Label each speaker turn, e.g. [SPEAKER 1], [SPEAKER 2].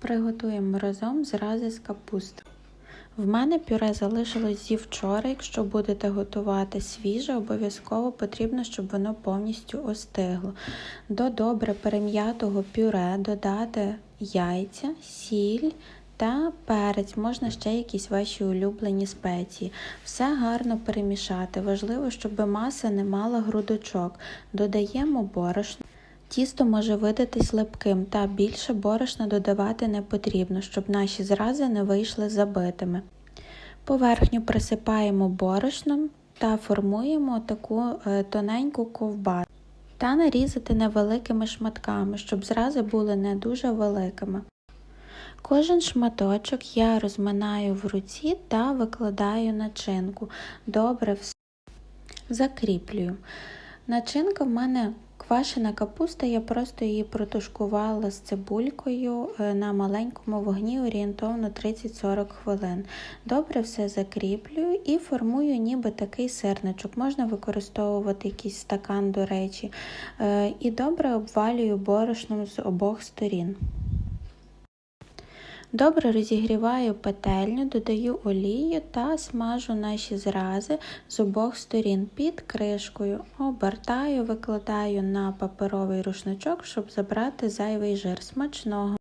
[SPEAKER 1] Приготуємо разом зрази з капусти. В мене пюре залишилось зі вчора. Якщо будете готувати свіже, обов'язково потрібно, щоб воно повністю остигло. До добре перем'ятого пюре додати яйця, сіль та перець, можна ще якісь ваші улюблені спеції. Все гарно перемішати. Важливо, щоб маса не мала грудочок. Додаємо борошно. Тісто може видатись липким, та більше борошна додавати не потрібно, щоб наші зрази не вийшли забитими. Поверхню присипаємо борошном та формуємо таку е, тоненьку ковбасу. Та нарізати невеликими шматками, щоб зрази були не дуже великими. Кожен шматочок я розминаю в руці та викладаю начинку. Добре все закріплюю. Начинка в мене квашена капуста, я просто її протушкувала з цибулькою на маленькому вогні орієнтовно 30-40 хвилин. Добре все закріплюю і формую ніби такий сирничок. Можна використовувати якийсь стакан, до речі, і добре обвалюю борошном з обох сторін. Добре розігріваю петельню, додаю олію та смажу наші зрази з обох сторін під кришкою. Обертаю, викладаю на паперовий рушничок, щоб забрати зайвий жир смачного.